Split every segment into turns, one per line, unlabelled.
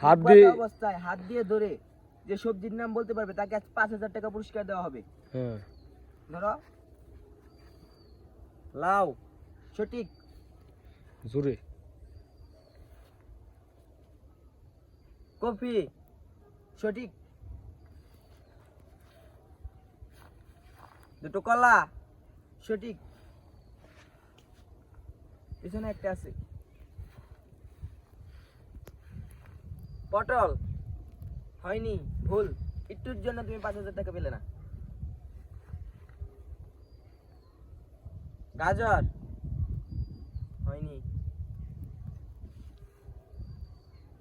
হাত দিয়ে
অবস্থায় হাত দিয়ে ধরে যে সবজির নাম বলতে পারবে তাকে আজ পাঁচ হাজার টাকা পুরস্কার দেওয়া হবে।
হ্যাঁ।
ধরো। লাউ সঠিক।
জোরে।
কফি সঠিক। দুটো কলা সঠিক। পিছনে একটা আছে। পটল। হয়নি ভুল। একটুর জন্য তুমি পাঁচ হাজার টাকা পেলে না। গাজর। হয়নি।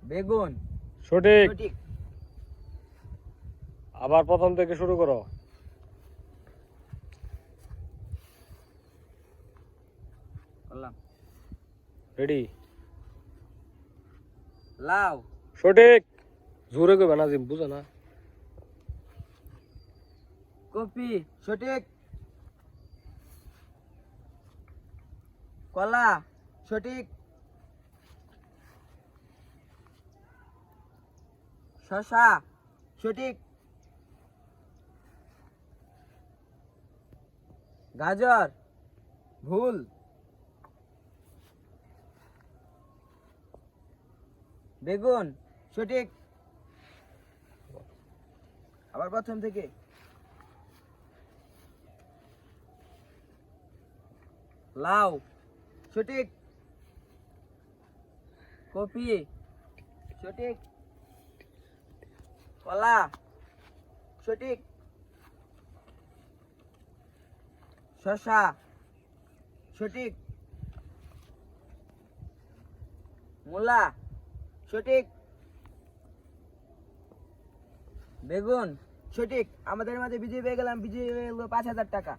বেগুন।
সঠিক।
সঠিক।
আবার প্রথম থেকে শুরু করো। রেডি
লাউ।
সঠিক। জোরে কইবে না জিম, বুঝো না।
কপি, সঠিক। কলা, সঠিক। শশা সঠিক। গাজর, ভুল। বেগুন সঠিক। আবার প্রথম থেকে। লাউ সঠিক। কপি সঠিক। কলা। সঠিক। শশা সঠিক। মূলা। সঠিক। বেগুন। সঠিক আমাদের মাঝে বিজয়ী পেয়ে গেলাম বিজয়ী হয়ে গেল পাঁচ হাজার টাকা।